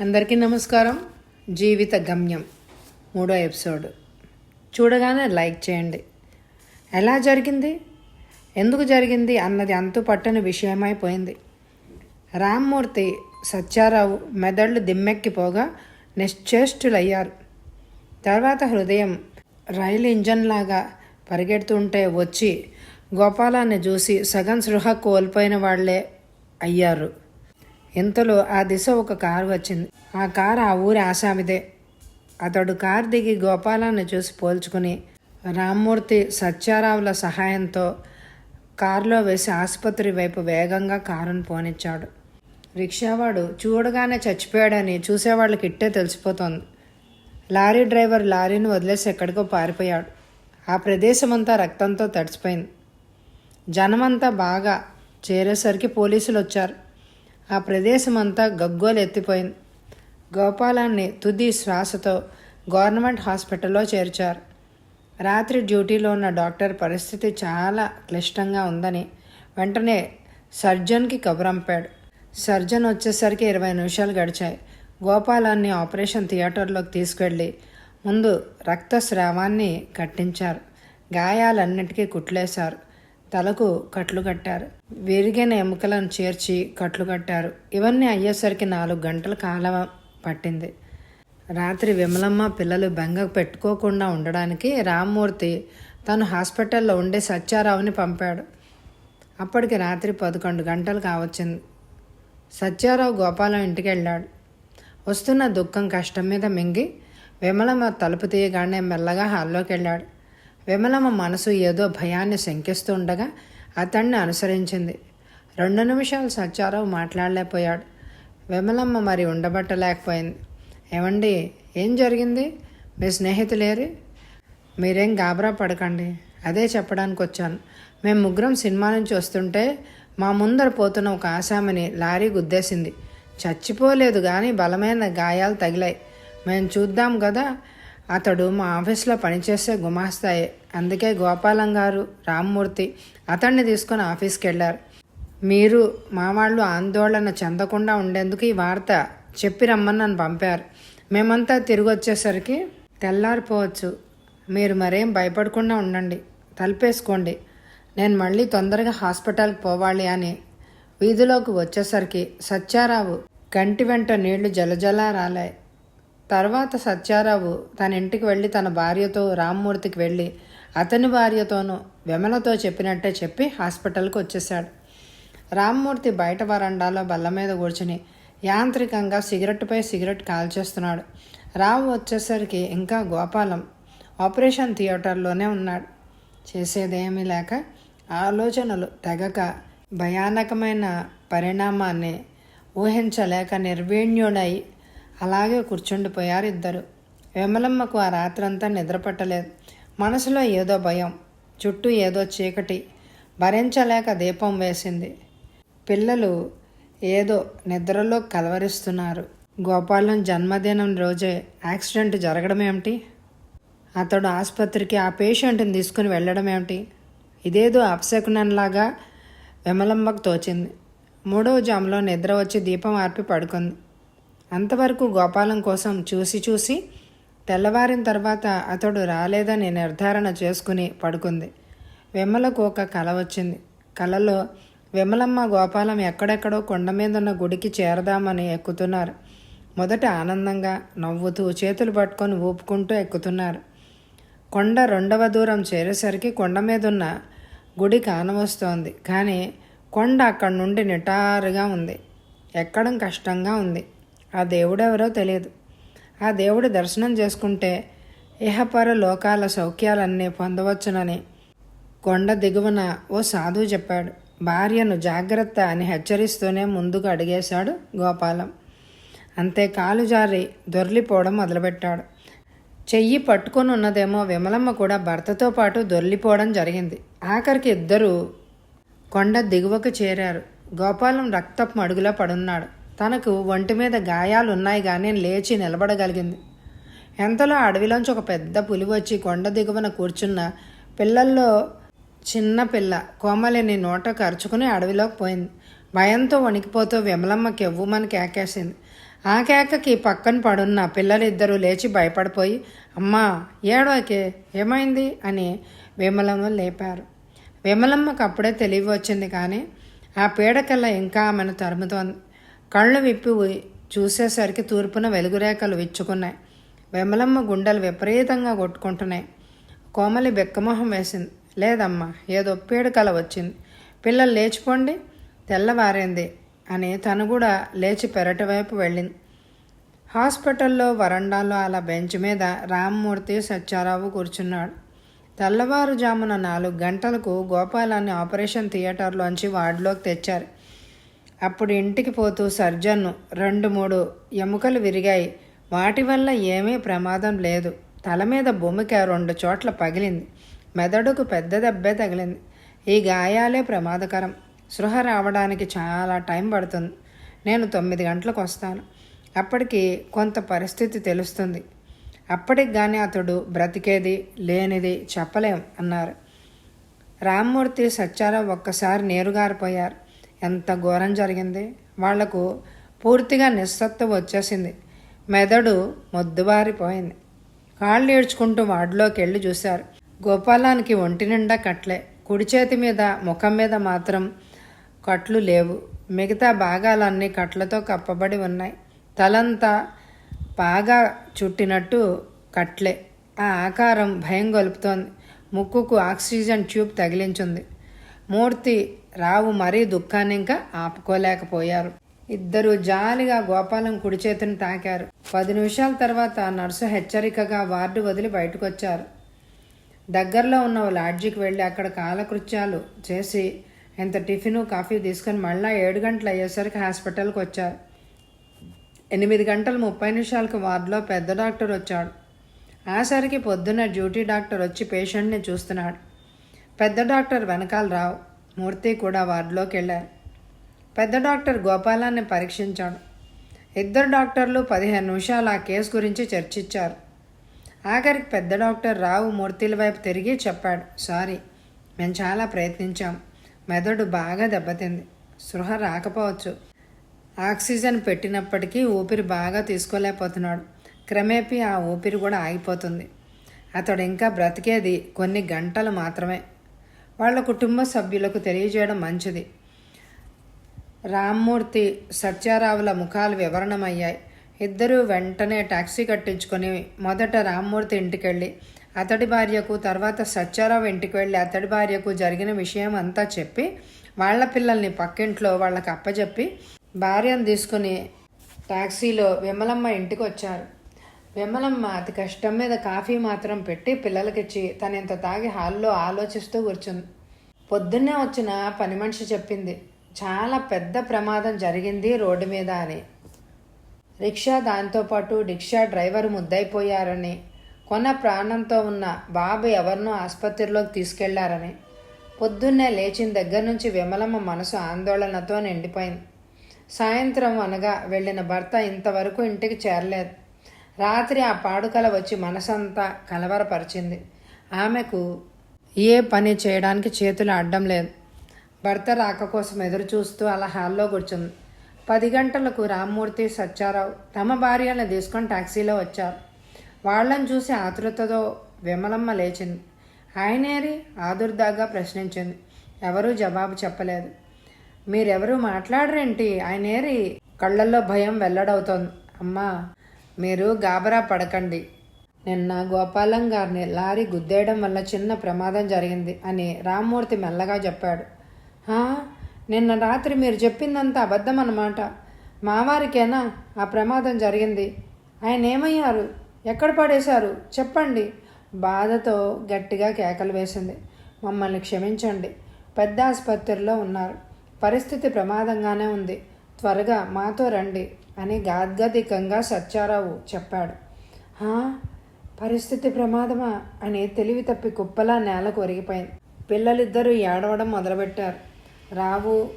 అందరికీ నమస్కారం. జీవిత గమ్యం. మూడో ఎపిసోడ్. చూడగానే లైక్ చేయండి. ఎలా జరిగింది? ఎందుకు జరిగింది అన్నది అంతు పట్టని విషయమైపోయింది రామ్మూర్తి సత్యారావు మెదళ్ళు దిమ్మెక్కిపోగా నిశ్చేష్టులయ్యారు. తర్వాత హృదయం రైలు ఇంజన్లాగా పరిగెడుతుంటే వచ్చి గోపాలాన్ని చూసి సగం సృహ కోల్పోయిన వాళ్ళే అయ్యారు. ఇంతలో ఆ దిశ ఒక కారు వచ్చింది. ఆ కారు ఆ ఊరి ఆసామిదే. అతడు కారు దిగి గోపాలాన్ని చూసి పోల్చుకుని రామ్మూర్తి సత్యారావుల సహాయంతో కారులో వేసి ఆసుపత్రి వైపు వేగంగా కారును పోనిచ్చాడు. రిక్షావాడు చూడగానే చచ్చిపోయాడని చూసేవాళ్ళకి ఇట్టే తెలిసిపోతోంది. లారీ డ్రైవర్ లారీని వదిలేసి ఎక్కడికో పారిపోయాడు. ఆ ప్రదేశమంతా రక్తంతో తడిచిపోయింది జనమంతా బాగా చేరేసరికి పోలీసులు వచ్చారు ఆ ప్రదేశం అంతా గగ్గోలు ఎత్తిపోయింది గోపాలాన్ని తుది శ్వాసతో గవర్నమెంట్ హాస్పిటల్లో చేర్చారు. రాత్రి డ్యూటీలో ఉన్న డాక్టర్ పరిస్థితి చాలా క్లిష్టంగా ఉందని వెంటనే సర్జన్కి కబురంపాడు. సర్జన్ వచ్చేసరికి ఇరవై నిమిషాలు గడిచాయి. గోపాలాన్ని ఆపరేషన్ థియేటర్లోకి తీసుకెళ్ళి ముందు రక్తస్రావాన్ని కట్టించారు. గాయాలన్నిటికీ కుట్లేశారు. తలకు కట్లు కట్టారు. విరిగిన ఎముకలను చేర్చి కట్లు కట్టారు. ఇవన్నీ అయ్యేసరికి నాలుగు గంటల కాలం పట్టింది. రాత్రి విమలమ్మ పిల్లలు బెంగ పెట్టుకోకుండా ఉండడానికి రామ్మూర్తి తను హాస్పిటల్లో ఉండే సత్యారావుని పంపాడు. అప్పటికి రాత్రి పదకొండు గంటలు కావచ్చింది. సత్యారావు గోపాలం ఇంటికి వెళ్ళాడు. వస్తున్న దుఃఖం కష్టం మీద మింగి విమలమ్మ తలుపు తీయగానే మెల్లగా హాల్లోకి వెళ్ళాడు. విమలమ్మ మనసు ఏదో భయాన్ని శంకిస్తూ ఉండగా అతన్ని అనుసరించింది. రెండు నిమిషాలు సత్యారావు మాట్లాడలేకపోయాడు. విమలమ్మ మరి ఉండబట్టలేకపోయింది. ఏమండి ఏం జరిగింది? మీ స్నేహితులేరి? మీరేం గాబరా పడకండి. అదే చెప్పడానికి వచ్చాను మేము ముగ్గురం సినిమా నుంచి వస్తుంటే మా ముందర పోతున్న ఒక ఆశామని లారీ గుద్దేసింది. చచ్చిపోలేదు కానీ బలమైన గాయాలు తగిలాయి. మేము చూద్దాం కదా అతడు మా ఆఫీస్లో పనిచేసే గుమాస్తాయే. అందుకే గోపాలం గారు రామ్మూర్తి అతన్ని తీసుకొని ఆఫీస్కి వెళ్ళారు మీరు మా వాళ్ళు ఆందోళన చెందకుండా ఉండేందుకు ఈ వార్త చెప్పి రమ్మని నన్ను పంపారు. మేమంతా తిరిగి వచ్చేసరికి తెల్లారిపోవచ్చు. మీరు మరేం భయపడకుండా ఉండండి. తలుపేసుకోండి. నేను మళ్ళీ తొందరగా హాస్పిటల్కి పోవాలి అని వీధిలోకి వచ్చేసరికి సత్యారావు కంటి వెంట నీళ్ళు జలజలా రాలాయి తర్వాత సత్యారావు తన ఇంటికి వెళ్ళి తన భార్యతో రామ్మూర్తికి వెళ్ళి అతని భార్యతోనూ విమలతో చెప్పినట్టే చెప్పి హాస్పిటల్కి వచ్చేశాడు. రామ్మూర్తి బయట వరండాలో బల్ల మీద కూర్చుని యాంత్రికంగా సిగరెట్పై సిగరెట్ కాల్చేస్తున్నాడు. రావు వచ్చేసరికి ఇంకా గోపాలం ఆపరేషన్ థియేటర్లోనే ఉన్నాడు. చేసేదేమీ లేక ఆలోచనలు తెగక భయానకమైన పరిణామాన్ని ఊహించలేక నిర్వీణ్యుడై అలాగే కూర్చుండిపోయారు ఇద్దరు. విమలమ్మకు ఆ రాత్రంతా నిద్రపట్టలేదు మనసులో ఏదో భయం చుట్టూ ఏదో చీకటి భరించలేక దీపం వేసింది. పిల్లలు ఏదో నిద్రలో కలవరిస్తున్నారు. గోపాలం జన్మదినం రోజే యాక్సిడెంట్ జరగడం ఏమిటి అతడు ఆసుపత్రికి ఆ పేషెంట్ని తీసుకుని వెళ్ళడం ఏమిటి ఇదేదో అపశకునంలాగా విమలమ్మకు తోచింది. మూడవ జాములో నిద్ర వచ్చి దీపం ఆర్పి పడుకుంది. అంతవరకు గోపాలం కోసం చూసి చూసి తెల్లవారిన తర్వాత అతడు రాలేదని నిర్ధారణ చేసుకుని పడుకుంది. విమలకు ఒక కల వచ్చింది. కలలో విమలమ్మ గోపాలం ఎక్కడెక్కడో కొండ మీద ఉన్న గుడికి చేరదామని ఎక్కుతున్నారు. మొదట ఆనందంగా నవ్వుతూ చేతులు పట్టుకొని ఊపుకుంటూ ఎక్కుతున్నారు. కొండ రెండవ దూరం చేరేసరికి కొండ మీద ఉన్న గుడి కానవస్తోంది కానీ కొండ అక్కడి నుండి నిటారుగా ఉంది. ఎక్కడం కష్టంగా ఉంది. ఆ దేవుడెవరో తెలియదు. ఆ దేవుడి దర్శనం చేసుకుంటే ఇహపర లోకాల సౌఖ్యాలన్నీ పొందవచ్చునని కొండ దిగువన ఓ సాధువు చెప్పాడు. భార్యను జాగ్రత్త అని హెచ్చరిస్తూనే ముందుకు అడిగేశాడు గోపాలం. అంతే కాలు జారి దొర్లిపోవడం మొదలుపెట్టాడు. చెయ్యి పట్టుకొని ఉన్నదేమో విమలమ్మ కూడా భర్తతో పాటు దొర్లిపోవడం జరిగింది. ఆఖరికి ఇద్దరూ కొండ దిగువకు చేరారు. గోపాలం రక్తపు మడుగులో పడున్నాడు. తనకు ఒంటి మీద గాయాలు ఉన్నాయి కానీ లేచి నిలబడగలిగింది. ఎంతలో అడవిలోంచి ఒక పెద్ద పులి వచ్చి కొండ దిగువన కూర్చున్న పిల్లల్లో చిన్న పిల్ల కోమలిని నోట కరుచుకుని అడవిలోకి పోయింది. భయంతో వణికిపోతూ విమలమ్మ కెవ్వుమని కేకేసింది ఆ కేకకి పక్కన పడున్న పిల్లలిద్దరూ లేచి భయపడిపోయి అమ్మా ఏడోకే ఏమైంది? అని విమలమ్మ లేపారు. విమలమ్మకు అప్పుడే తెలివి వచ్చింది కానీ ఆ పీడకల్లా ఇంకా ఆమెను తరుముతోంది. కళ్ళు విప్పి చూసేసరికి తూర్పున వెలుగురేఖలు విచ్చుకున్నాయి. విమలమ్మ గుండెలు విపరీతంగా కొట్టుకుంటున్నాయి. కోమలి బెక్కమొహం వేసింది. లేదమ్మా ఏదో పీడకల వచ్చింది. పిల్లలు లేచిపోండి తెల్లవారింది అని తను కూడా లేచి పెరటి వైపు వెళ్ళింది. హాస్పిటల్లో వరండాలో అలా బెంచ్ మీద రామ్మూర్తి సత్యారావు కూర్చున్నాడు. తెల్లవారుజామున నాలుగు గంటలకు గోపాలాన్ని ఆపరేషన్ థియేటర్లోంచి వార్డులోకి తెచ్చారు. అప్పుడు ఇంటికి పోతూ సర్జన్ను రెండు మూడు ఎముకలు విరిగాయి. వాటి వల్ల ఏమీ ప్రమాదం లేదు. తల మీద భూమిక రెండు చోట్ల పగిలింది. మెదడుకు పెద్ద దెబ్బే తగిలింది. ఈ గాయాలే ప్రమాదకరం. సృహ రావడానికి చాలా టైం పడుతుంది. నేను తొమ్మిది గంటలకు వస్తాను. అప్పటికి కొంత పరిస్థితి తెలుస్తుంది. అప్పటికి కానీ అతడు బ్రతికేది లేనిది చెప్పలేం అన్నారు. రామ్మూర్తి సత్యారావు ఒక్కసారి నేరుగారిపోయారు. ఎంత ఘోరం జరిగింది. వాళ్ళకు పూర్తిగా నిస్సత్వ వచ్చేసింది. మెదడు మొద్దుబారిపోయింది. కాళ్ళు ఏడ్చుకుంటూ వాడిలోకి వెళ్ళి చూశారు. గోపాలానికి ఒంటి నిండా కట్లే. కుడి చేతి మీద ముఖం మీద మాత్రం కట్లు లేవు. మిగతా భాగాలన్నీ కట్లతో కప్పబడి ఉన్నాయి. తలంతా బాగా చుట్టినట్టు కట్లే. ఆ ఆకారం భయం గొలుపుతోంది. ముక్కుకు ఆక్సిజన్ ట్యూబ్ తగిలించుంది. మూర్తి రావు మరీ దుఃఖాన్ని ఇంకా ఆపుకోలేకపోయారు. ఇద్దరు జాలిగా గోపాలం కుడి చేతిని తాకారు. పది నిమిషాల తర్వాత నర్సు హెచ్చరికగా వార్డు వదిలి బయటకొచ్చారు. దగ్గరలో ఉన్న ఓ లాడ్జికి వెళ్ళి అక్కడ కాలకృత్యాలు చేసి ఇంత టిఫిను కాఫీ తీసుకొని మళ్ళా ఏడు గంటలు అయ్యేసరికి హాస్పిటల్కి వచ్చారు. ఎనిమిది గంటల ముప్పై నిమిషాలకు వార్డులో పెద్ద డాక్టర్ వచ్చాడు. ఆసరికి పొద్దున్న డ్యూటీ డాక్టర్ వచ్చి పేషెంట్ని చూస్తున్నాడు. పెద్ద డాక్టర్ వెనకాల రావు. మూర్తి కూడా వార్డులోకి వెళ్ళారు. పెద్ద డాక్టర్ గోపాలాన్ని పరీక్షించాడు. ఇద్దరు డాక్టర్లు పదిహేను నిమిషాలు ఆ కేసు గురించి చర్చించారు. ఆఖరికి పెద్ద డాక్టర్ రావు మూర్తిల వైపు తిరిగి చెప్పాడు సారీ మేము చాలా ప్రయత్నించాం. మెదడు బాగా దెబ్బతింది. సృహ రాకపోవచ్చు. ఆక్సిజన్ పెట్టినప్పటికీ ఊపిరి బాగా తీసుకోలేకపోతున్నాడు. క్రమేపీ ఆ ఊపిరి కూడా ఆగిపోతుంది. అతడు ఇంకా బ్రతికేది కొన్ని గంటలు మాత్రమే. వాళ్ళ కుటుంబ సభ్యులకు తెలియజేయడం మంచిది. రామ్మూర్తి సత్యారావుల ముఖాలు వివరణమయ్యాయి. ఇద్దరూ వెంటనే టాక్సీ కట్టించుకొని మొదట రామ్మూర్తి ఇంటికెళ్ళి అతడి భార్యకు తర్వాత సత్యారావు ఇంటికి వెళ్ళి అతడి భార్యకు జరిగిన విషయం అంతా చెప్పి వాళ్ళ పిల్లల్ని పక్కింట్లో వాళ్ళకి అప్పచెప్పి భార్యను తీసుకుని టాక్సీలో విమలమ్మ ఇంటికి వచ్చారు విమలమ్మ అతి కష్టం మీద కాఫీ మాత్రం పెట్టి పిల్లలకిచ్చి తను ఇంత తాగి హాల్లో ఆలోచిస్తూ కూర్చుంది. పొద్దున్నే వచ్చిన పని మనిషి చెప్పింది చాలా పెద్ద ప్రమాదం జరిగింది రోడ్డు మీద అని. రిక్షా దాంతోపాటు రిక్షా డ్రైవర్ ముద్దయిపోయారని కొన ప్రాణంతో ఉన్న బాబు ఎవరినో ఆసుపత్రిలోకి తీసుకెళ్ళారని. పొద్దున్నే లేచిన దగ్గర నుంచి విమలమ్మ మనసు ఆందోళనతో నిండిపోయింది. సాయంత్రం అనగా వెళ్ళిన భర్త ఇంతవరకు ఇంటికి చేరలేదు. రాత్రి ఆ పాడుకల వచ్చి మనసంతా కలవరపరిచింది. ఆమెకు ఏ పని చేయడానికి చేతులు అడ్డం లేదు. భర్త రాక కోసం ఎదురు చూస్తూ అలా హాల్లో కూర్చుంది. పది గంటలకు రామ్మూర్తి సత్యారావు తమ భార్యలను తీసుకొని టాక్సీలో వచ్చారు. వాళ్ళని చూసి ఆతృతతో విమలమ్మ లేచింది. ఆయనేరి ఆదుర్దాగా ప్రశ్నించింది. ఎవరూ జవాబు చెప్పలేదు. మీరెవరూ మాట్లాడరేంటి? ఆయనేరి కళ్ళల్లో భయం వెల్లడవుతోంది. అమ్మా మీరు గాబరా పడకండి. నిన్న గోపాలం గారిని లారీ గుద్దేయడం వల్ల చిన్న ప్రమాదం జరిగింది అని రామ్మూర్తి మెల్లగా చెప్పాడు. నిన్న రాత్రి మీరు చెప్పిందంతా అబద్ధం అన్నమాట మావారికేనా ఆ ప్రమాదం జరిగింది? ఆయన ఏమయ్యారు? ఎక్కడ పడేశారు? చెప్పండి. బాధతో గట్టిగా కేకలు వేసింది. మమ్మల్ని క్షమించండి. పెద్ద ఆసుపత్రిలో ఉన్నారు. పరిస్థితి ప్రమాదంగానే ఉంది. త్వరగా మాతో రండి అని గాద్గదికంగా సత్యారావు చెప్పాడు. "హా? పరిస్థితి ప్రమాదమా? అని తెలివి తప్పి కుప్పలా నేలకు ఒరిగిపోయింది. పిల్లలిద్దరూ ఏడవడం మొదలుపెట్టారు. రావు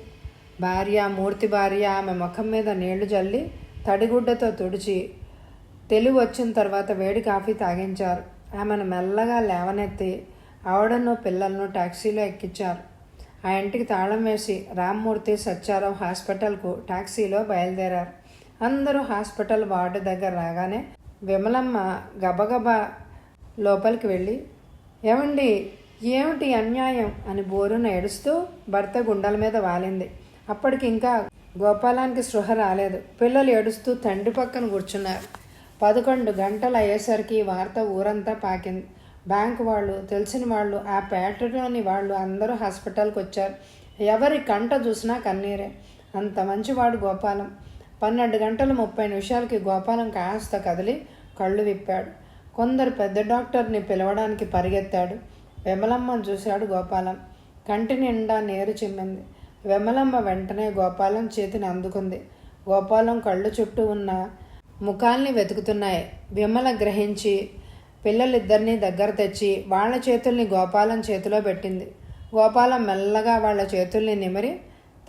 భార్య మూర్తి భార్య ఆమె ముఖం మీద నీళ్ళు జల్లి తడిగుడ్డతో తుడిచి తెలివి వచ్చిన తర్వాత వేడి కాఫీ తాగించారు. ఆమెను మెల్లగా లేవనెత్తి ఆవిడను పిల్లలను టాక్సీలో ఎక్కించారు. ఆ ఇంటికి తాళం వేసి రామ్మూర్తి సత్యారావు హాస్పిటల్కు టాక్సీలో బయలుదేరారు. అందరూ హాస్పిటల్ వార్డు దగ్గర రాగానే విమలమ్మ గబగబా లోపలికి వెళ్ళి ఏమండి ఏమిటి అన్యాయం? అని బోరున ఏడుస్తూ భర్త గుండెల మీద వాలింది. అప్పటికి ఇంకా గోపాలానికి స్పృహ రాలేదు. పిల్లలు ఏడుస్తూ తండ్రి పక్కన కూర్చున్నారు. పదకొండు గంటలు అయ్యేసరికి వార్త ఊరంతా పాకింది. బ్యాంక్ వాళ్ళు తెలిసిన వాళ్ళు ఆ పేటలోని వాళ్ళు అందరూ హాస్పిటల్కి వచ్చారు. ఎవరి కంట చూసినా కన్నీరే. అంత మంచివాడు గోపాలం. పన్నెండు గంటల ముప్పై నిమిషాలకి గోపాలం కాస్త కదిలి కళ్ళు విప్పాడు. కొందరు పెద్ద డాక్టర్ని పిలవడానికి పరిగెత్తాడు. విమలమ్మను చూశాడు గోపాలం. కంటి నిండా నీరు చిమ్మింది. విమలమ్మ వెంటనే గోపాలం చేతిని అందుకుంది. గోపాలం కళ్ళు చుట్టూ ఉన్న ముఖాల్ని వెతుకుతున్నాయి. విమల గ్రహించి పిల్లలిద్దరినీ దగ్గర తెచ్చి వాళ్ళ చేతుల్ని గోపాలం చేతిలో పెట్టింది. గోపాలం మెల్లగా వాళ్ళ చేతుల్ని నిమిరి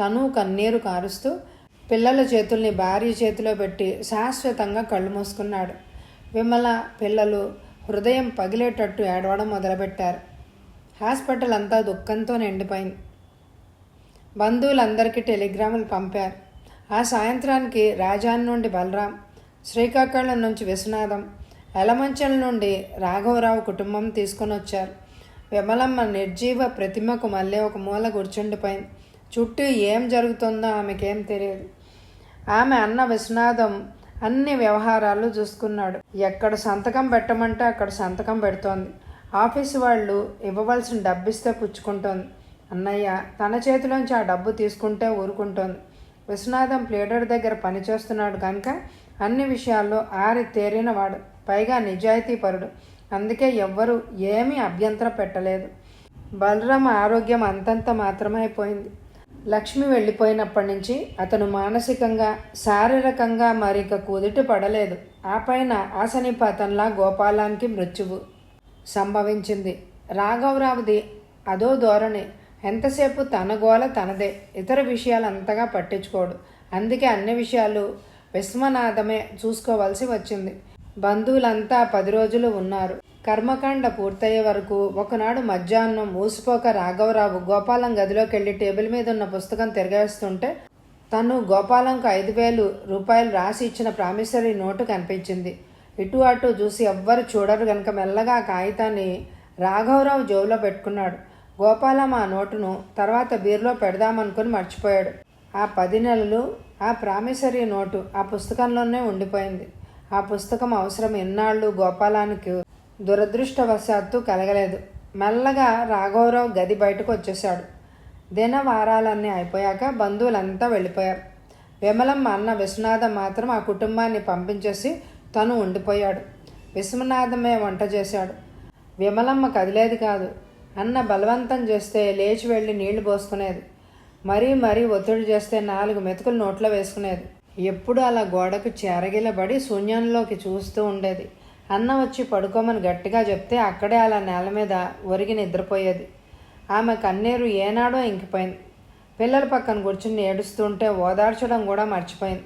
తను కన్నీరు కారుస్తూ పిల్లల చేతుల్ని భార్య చేతిలో పెట్టి శాశ్వతంగా కళ్ళు మూసుకున్నాడు. విమల పిల్లలు హృదయం పగిలేటట్టు ఏడవడం మొదలుపెట్టారు. హాస్పిటల్ అంతా దుఃఖంతో నిండిపోయింది. బంధువులందరికీ టెలిగ్రాములు పంపారు. ఆ సాయంత్రానికి రాజాన్ నుండి బలరాం శ్రీకాకుళం నుంచి విశ్వనాథం ఎలమంచల నుండి రాఘవరావు కుటుంబం తీసుకొని వచ్చారు. విమలమ్మ నిర్జీవ ప్రతిమకు మళ్ళీ ఒక మూల గుర్చుండిపోయింది చుట్టూ ఏం జరుగుతుందో ఆమెకేం తెలియదు. ఆమె అన్న విశ్వనాథం అన్ని వ్యవహారాలు చూసుకున్నాడు. ఎక్కడ సంతకం పెట్టమంటే అక్కడ సంతకం పెడుతోంది. ఆఫీసు వాళ్ళు ఇవ్వవలసిన డబ్బిస్తే పుచ్చుకుంటోంది. అన్నయ్య తన చేతిలోంచి ఆ డబ్బు తీసుకుంటే ఊరుకుంటోంది. విశ్వనాథం ప్లేడర్ దగ్గర పనిచేస్తున్నాడు కనుక అన్ని విషయాల్లో ఆరి తేరినవాడు పైగా నిజాయితీపరుడు. అందుకే ఎవ్వరూ ఏమీ అభ్యంతరం పెట్టలేదు. బలరామ ఆరోగ్యం అంతంత మాత్రమైపోయింది లక్ష్మి వెళ్ళిపోయినప్పటి నుంచి అతను మానసికంగా శారీరకంగా మరిక కుదుట పడలేదు. ఆ పైన ఆసనిపాతంలా గోపాలానికి మృత్యువు సంభవించింది. రాఘవరావుది అదో ధోరణి. ఎంతసేపు తన గోల తనదే. ఇతర విషయాలు అంతగా పట్టించుకోడు. అందుకే అన్ని విషయాలు విశ్వనాథమే చూసుకోవాల్సి వచ్చింది. బంధువులంతా పది రోజులు ఉన్నారు. కర్మకాండ పూర్తయ్యే వరకు ఒకనాడు మధ్యాహ్నం ఊసిపోక రాఘవరావు గోపాలం గదిలోకి వెళ్ళి టేబుల్ మీద ఉన్న పుస్తకం తిరగేస్తుంటే తను గోపాలంకు ఐదు వేలు రూపాయలు రాసి ఇచ్చిన ప్రామిసరీ నోటు కనిపించింది. ఇటు అటు చూసి ఎవ్వరు చూడరు గనక మెల్లగా ఆ కాగితాన్ని రాఘవరావు జోబులో పెట్టుకున్నాడు. గోపాలం ఆ నోటును తర్వాత బీరులో పెడదామనుకుని మర్చిపోయాడు. ఆ పది నెలలు ఆ ప్రామిసరీ నోటు ఆ పుస్తకంలోనే ఉండిపోయింది. ఆ పుస్తకం అవసరం ఎన్నాళ్ళు గోపాలానికి దురదృష్టవశాత్తు కలగలేదు. మెల్లగా రాఘవరావు గది బయటకు వచ్చేశాడు. దిన వారాలన్నీ అయిపోయాక బంధువులంతా వెళ్ళిపోయారు. విమలమ్మ అన్న విశ్వనాథం మాత్రం ఆ కుటుంబాన్ని పంపించేసి తను ఉండిపోయాడు. విశ్వనాథమే వంట చేశాడు. విమలమ్మ కదిలేది కాదు. అన్న బలవంతం చేస్తే లేచి వెళ్ళి నీళ్ళు పోసుకునేది. మరీ మరీ ఒత్తిడి చేస్తే నాలుగు మెతుకులు నోట్లో వేసుకునేది. ఎప్పుడు అలా గోడకు చెరగిలబడి శూన్యంలోకి చూస్తూ ఉండేది. అన్న వచ్చి పడుకోమని గట్టిగా చెప్తే అక్కడే అలా నేల మీద ఒరిగి నిద్రపోయేది. ఆమె కన్నీరు ఏనాడో ఇంకిపోయింది. పిల్లల పక్కన కూర్చుని ఏడుస్తుంటే ఓదార్చడం కూడా మర్చిపోయింది.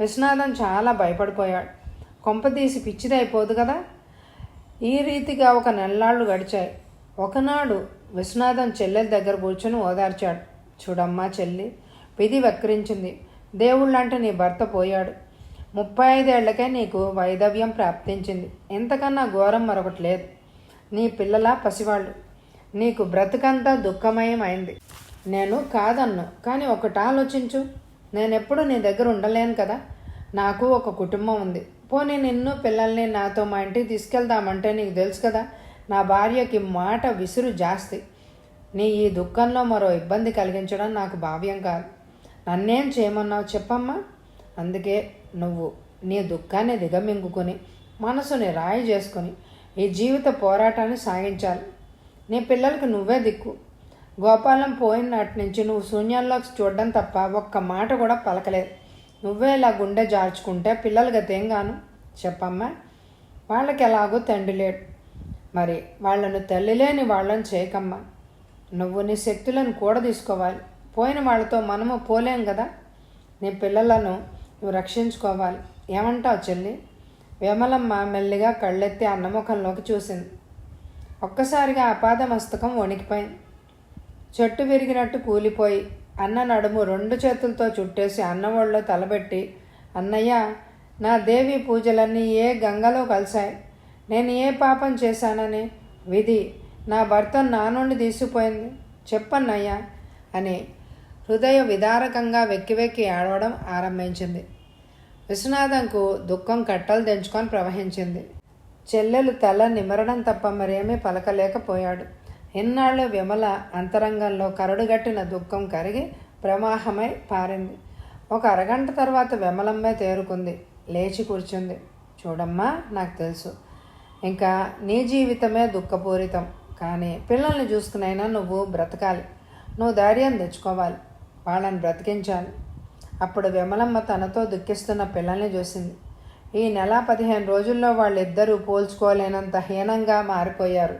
విశ్వనాథం చాలా భయపడిపోయాడు. కొంపదీసి పిచ్చిదైపోదు కదా? ఈ రీతిగా ఒక నెల్లాళ్ళు గడిచాయి. ఒకనాడు విశ్వనాథం చెల్లెల దగ్గర కూర్చొని ఓదార్చాడు. చూడమ్మా చెల్లి విధి వక్రించింది. దేవుళ్ళంటే నీ భర్త పోయాడు. ముప్పై ఐదేళ్ళకే నీకు వైధవ్యం ప్రాప్తించింది. ఎంతకన్నా ఘోరం మరొకటి లేదు. నీ పిల్లల పసివాళ్ళు. నీకు బ్రతుకంతా దుఃఖమయం అయింది నేను కాదన్ను కానీ ఒకటి ఆలోచించు. నేనెప్పుడు నీ దగ్గర ఉండలేను కదా. నాకు ఒక కుటుంబం ఉంది. పోనీ నిన్ను పిల్లల్ని నాతో మా ఇంటికి తీసుకెళ్దామంటే నీకు తెలుసు కదా నా భార్యకి మాట విసురు జాస్తి. నీ ఈ దుఃఖంలో మరో ఇబ్బంది కలిగించడం నాకు భావ్యం కాదు. నన్నేం చేయమన్నావు చెప్పమ్మా? అందుకే నువ్వు నీ దుఃఖాన్ని దిగమింగుకొని మనసుని రాయి చేసుకొని ఈ జీవిత పోరాటాన్ని సాగించాలి. నీ పిల్లలకు నువ్వే దిక్కు. గోపాలం పోయిన నాటి నుంచి నువ్వు శూన్యంలోకి చూడడం తప్ప ఒక్క మాట కూడా పలకలేదు. నువ్వే ఇలా గుండె జార్చుకుంటే పిల్లలు గతేం గాను చెప్పమ్మా వాళ్ళకి ఎలాగో తండ్రి లేడు. మరి వాళ్ళను తల్లి లేని వాళ్ళని చేయకమ్మా. నువ్వు నీ శక్తులను కూడా తీసుకోవాలి పోయిన వాళ్ళతో మనము పోలేం కదా? నీ పిల్లలను నువ్వు రక్షించుకోవాలి. ఏమంటావు చెల్లి? విమలమ్మ మెల్లిగా కళ్ళెత్తి అన్నముఖంలోకి చూసింది. ఒక్కసారిగా అపాద మస్తకం వణికిపోయింది. చెట్టు విరిగినట్టు కూలిపోయి అన్న నడుము రెండు చేతులతో చుట్టేసి అన్నవాళ్ళలో తలబెట్టి అన్నయ్య నా దేవి పూజలన్నీ ఏ గంగలో కలిశాయి? నేను ఏ పాపం చేశానని? విధి నా భర్త నా నుండి తీసుకుపోయింది చెప్పన్నయ్యా అని హృదయ విదారకంగా వెక్కి వెక్కి ఏడవడం ఆరంభించింది. విశ్వనాథంకు దుఃఖం కట్టలు తెంచుకొని ప్రవహించింది. చెల్లెలు తల నిమరడం తప్ప మరేమీ పలకలేకపోయాడు. ఇన్నాళ్ళు విమల అంతరంగంలో కరడుగట్టిన దుఃఖం కరిగి ప్రవాహమై పారింది. ఒక అరగంట తర్వాత విమలమ్మే తేరుకుంది. లేచి కూర్చుంది. చూడమ్మా నాకు తెలుసు. ఇంకా నీ జీవితమే దుఃఖపూరితం. కానీ పిల్లల్ని చూసుకునైనా నువ్వు బ్రతకాలి. నువ్వు ధైర్యం తెచ్చుకోవాలి. వాళ్ళని బ్రతికించాలి అప్పుడు విమలమ్మ తనతో దుఃఖిస్తున్న పిల్లల్ని చూసింది. ఈ నెల పదిహేను రోజుల్లో వాళ్ళిద్దరూ పోల్చుకోలేనంత హీనంగా మారిపోయారు.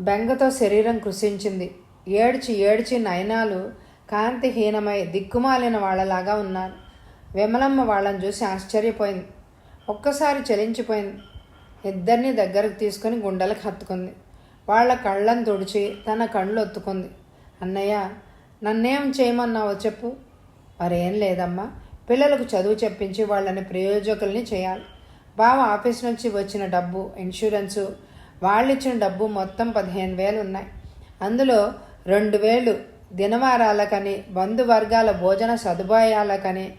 బెంగతో శరీరం కృషించింది ఏడ్చి ఏడ్చి నయనాలు కాంతిహీనమై దిక్కుమాలిన వాళ్ళలాగా ఉన్నారు. విమలమ్మ వాళ్ళని చూసి ఆశ్చర్యపోయింది. ఒక్కసారి చలించిపోయింది. ఇద్దరిని దగ్గరకు తీసుకుని గుండెలకు హత్తుకుంది. వాళ్ళ కళ్ళను తుడిచి తన కళ్ళు ఒత్తుకుంది. అన్నయ్య నన్నేం చేయమన్నావో చెప్పు. మరేం లేదమ్మా. పిల్లలకు చదువు చెప్పించి వాళ్ళని ప్రయోజకుల్ని చేయాలి. బావ ఆఫీస్ నుంచి వచ్చిన డబ్బు ఇన్సూరెన్సు వాళ్ళు ఇచ్చిన డబ్బు మొత్తం పదిహేను వేలు ఉన్నాయి. అందులో రెండు వేలు దినవారాలకని బంధువర్గాల భోజన సదుపాయాలకని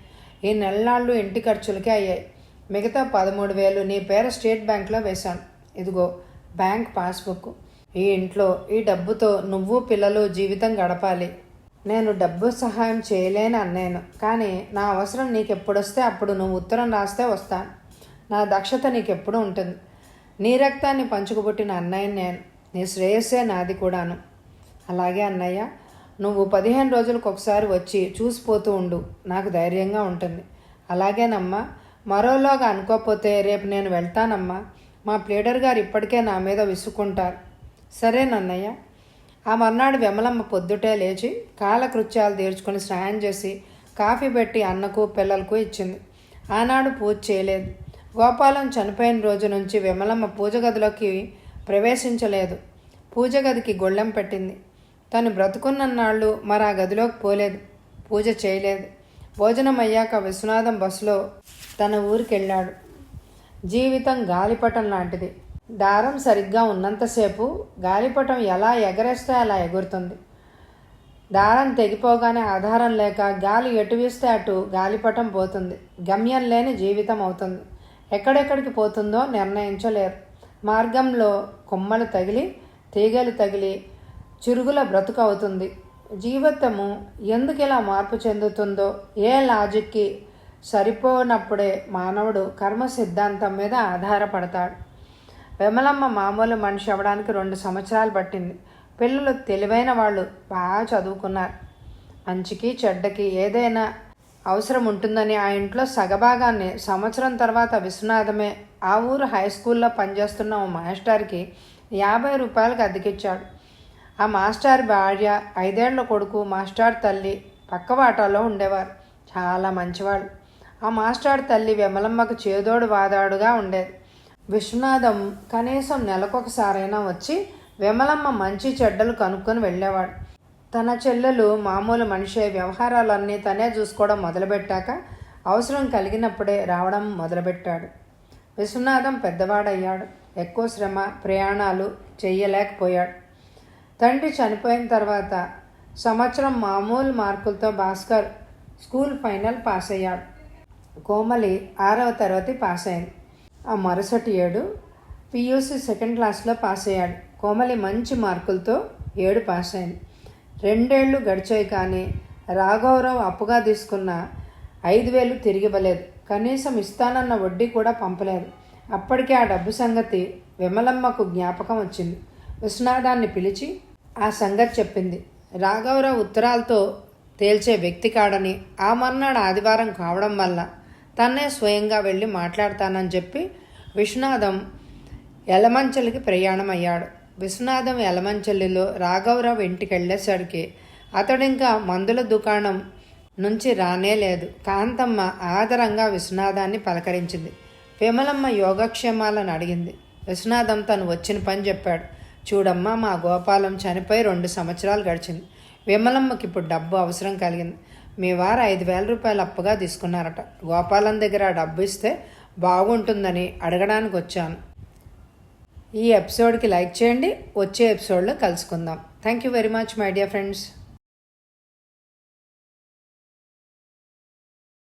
ఈ నెలనాళ్ళు ఇంటి ఖర్చులకే అయ్యాయి. మిగతా పదమూడు వేలు నీ పేర స్టేట్ బ్యాంక్లో వేశాను. ఇదిగో బ్యాంక్ పాస్బుక్ ఈ ఇంట్లో ఈ డబ్బుతో నువ్వు పిల్లలు జీవితం గడపాలి. నేను డబ్బు సహాయం చేయలేను అన్నాను. కానీ నా అవసరం నీకు ఎప్పుడొస్తే అప్పుడు నువ్వు ఉత్తరం రాస్తే వస్తాను. నా దక్షత నీకు ఎప్పుడు ఉంటుంది. నీ రక్తాన్ని పంచుకుబుట్టిన అన్నయ్య నేను. నీ శ్రేయస్సే నాది కూడాను. అలాగే అన్నయ్య నువ్వు పదిహేను రోజులకు ఒకసారి వచ్చి చూసిపోతూ ఉండు. నాకు ధైర్యంగా ఉంటుంది. అలాగేనమ్మా మరోలోగా అనుకోకపోతే రేపు నేను వెళ్తానమ్మా. మా ప్లేడర్ గారు ఇప్పటికే నా మీద విసుక్కుంటారు. సరేనన్నయ్య ఆ మర్నాడు విమలమ్మ పొద్దుటే లేచి కాలకృత్యాలు తీర్చుకొని స్నానం చేసి కాఫీ పెట్టి అన్నకు పిల్లలకు ఇచ్చింది. ఆనాడు పూజ చేయలేదు. గోపాలం చనిపోయిన రోజు నుంచి విమలమ్మ పూజ గదిలోకి ప్రవేశించలేదు. పూజ గదికి గొళ్ళెం పెట్టింది. తను బ్రతుకున్నన్నాళ్ళు మరి ఆ గదిలోకి పోలేదు. పూజ చేయలేదు. భోజనం అయ్యాక విశ్వనాథం బస్సులో తన ఊరికి వెళ్ళాడు జీవితం గాలిపటం లాంటిది. దారం సరిగ్గా ఉన్నంతసేపు గాలిపటం ఎలా ఎగరేస్తే అలా ఎగురుతుంది. దారం తెగిపోగానే ఆధారం లేక గాలి ఎటు వీస్తే అటు గాలిపటం పోతుంది. గమ్యం లేని జీవితం అవుతుంది. ఎక్కడెక్కడికి పోతుందో నిర్ణయించలేరు. మార్గంలో కొమ్మలు తగిలి తీగలు తగిలి చిరుగుల బ్రతుకు అవుతుంది. జీవితము ఎందుకు ఇలా మార్పు చెందుతుందో ఏ లాజిక్కి సరిపోనప్పుడే మానవుడు కర్మ సిద్ధాంతం మీద ఆధారపడతాడు. విమలమ్మ మామూలు మనిషి అవ్వడానికి రెండు సంవత్సరాలు పట్టింది. పిల్లలు తెలివైన వాళ్ళు బాగా చదువుకున్నారు. మంచికి చెడ్డకి ఏదైనా అవసరం ఉంటుందని ఆ ఇంట్లో సగభాగాన్ని సంవత్సరం తర్వాత విశ్వనాథమే ఆ ఊరు హై స్కూల్లో పనిచేస్తున్న ఓ మాస్టర్కి యాభై రూపాయలకు అద్దెకిచ్చాడు. ఆ మాస్టర్ భార్య ఐదేళ్ళ కొడుకు మాస్టర్ తల్లి పక్కవాటాలో ఉండేవారు. చాలా మంచివాళ్ళు. ఆ మాస్టర్ తల్లి విమలమ్మకు చేదోడు వాదాడుగా ఉండేది. విశ్వనాథం కనీసం నెలకొకసారైనా వచ్చి విమలమ్మ మంచి చెడ్డలు కనుక్కొని వెళ్ళేవాడు. తన చెల్లెలు మామూలు మనిషి వ్యవహారాలన్నీ తనే చూసుకోవడం మొదలుపెట్టాక అవసరం కలిగినప్పుడే రావడం మొదలుపెట్టాడు. విశ్వనాథం పెద్దవాడయ్యాడు. ఎక్కువ శ్రమ ప్రయాణాలు చెయ్యలేకపోయాడు. తండ్రి చనిపోయిన తర్వాత సంవత్సరం మామూలు మార్కులతో భాస్కర్ స్కూల్ ఫైనల్ పాస్ అయ్యాడు కోమలి ఆరవ తరగతి పాస్ అయింది ఆ మరుసటి ఏడు పియూసీ సెకండ్ క్లాస్లో పాస్ అయ్యాడు కోమలి మంచి మార్కులతో ఏడు పాస్ అయింది రెండేళ్ళు గడిచాయి కానీ రాఘవరావు అప్పుగా తీసుకున్న ఐదు వేలు తిరిగివ్వలేదు. కనీసం ఇస్తానన్న వడ్డీ కూడా పంపలేదు. అప్పటికే ఆ డబ్బు సంగతి విమలమ్మకు జ్ఞాపకం వచ్చింది. విశ్వనాథాన్ని పిలిచి ఆ సంగతి చెప్పింది. రాఘవరావు ఉత్తరాలతో తేల్చే వ్యక్తి కాడని ఆ మర్నాడు ఆదివారం కావడం వల్ల తన్నే స్వయంగా వెళ్ళి మాట్లాడతానని చెప్పి విశ్వనాథం ఎలమంచలికి ప్రయాణం అయ్యాడు విశ్వనాథం ఎలమంచలిలో రాఘవరావు ఇంటికి వెళ్ళేసరికి అతడింకా మందుల దుకాణం నుంచి రానే లేదు. కాంతమ్మ ఆదరంగా విశ్వనాథాన్ని పలకరించింది. విమలమ్మ యోగక్షేమాలను అడిగింది. విశ్వనాథం తను వచ్చిన పని చెప్పాడు. చూడమ్మా మా గోపాలం చనిపోయి రెండు సంవత్సరాలు గడిచింది. విమలమ్మకి ఇప్పుడు డబ్బు అవసరం కలిగింది. మీ వారు ఐదు వేల రూపాయలు అప్పుగా తీసుకున్నారట. గోపాలం దగ్గర ఆ డబ్బు ఇస్తే బాగుంటుందని అడగడానికి వచ్చాను. ఈ ఎపిసోడ్కి లైక్ చేయండి. వచ్చే ఎపిసోడ్లో కలుసుకుందాం. Thank you very much my dear friends.